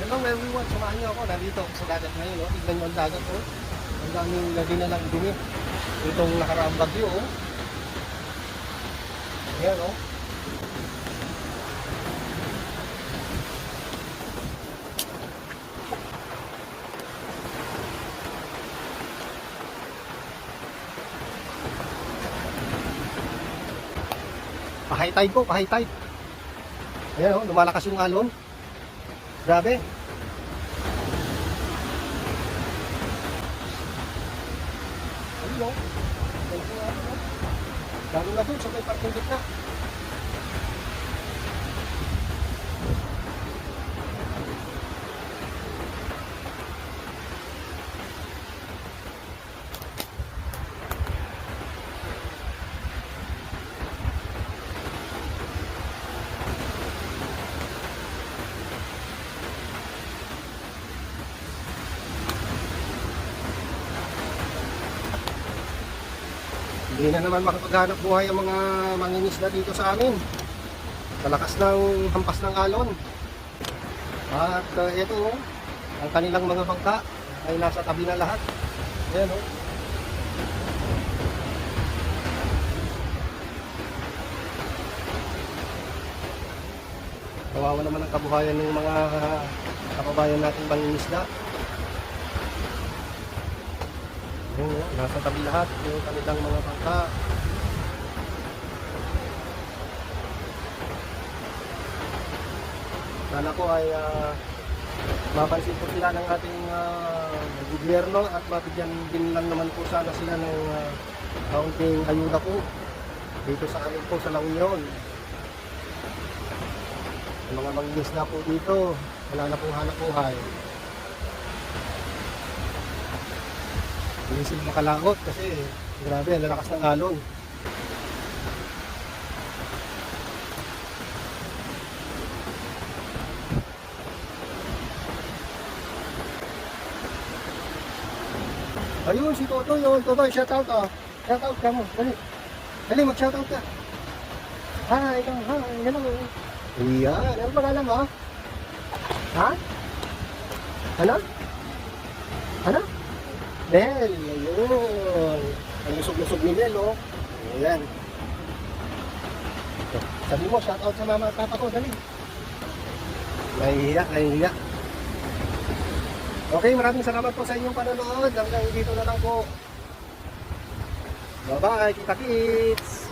Hello everyone, samahan niyo ako. Nandito ako sa dagat ngayon. Oh. Tignan niyo ang dagat. Oh. Ang daming lagi na lang dumi. Itong nakaraang bagyo. Oh. Ayan oh. Pahay tide po, pahay tide. Ayan oh, lumalakas yung alon. Grabe. Ayun o. Lalo na dun sa may parking gitna. Hindi na naman makapaghanap buhay ang mga mangingisda dito sa amin. Kalakas ng hampas ng alon. At uh, ito, oh, ang kanilang mga bangka ay nasa tabi na lahat. Ayan oh. Kawawa naman ang kabuhayan ng mga kababayan nating mangingisda. Yun, oh, nasa tabi lahat yung kanilang mga bangka. Sana ko ay ah, mapansin po sila ng ating uh, gobyerno at mabigyan din lang naman po sana sila ng uh, kaunting ayuda po dito sa amin po sa La Union. Yung mga mangingisda po dito, wala na pong hanap buhay. Hindi sila makalaot kasi grabe, lalakas ng alon. Ayun, si Toto yun. Toto, shoutout ah. Shoutout ka mo. Dali. Dali, mag-shoutout ka. Hi, ikaw. Hi, hello. Iyan. Ano pangalan mo? Ha? Ano? Ano? Nel, ayun. Ang lusog-lusog ni Nel, oh. Ayan. Sabi mo, shout out sa mama at papa ko, dali. Nahihiya, nahihiya. Okay, maraming salamat po sa inyong panonood. Hanggang dito na lang po. Bye-bye, kita kits!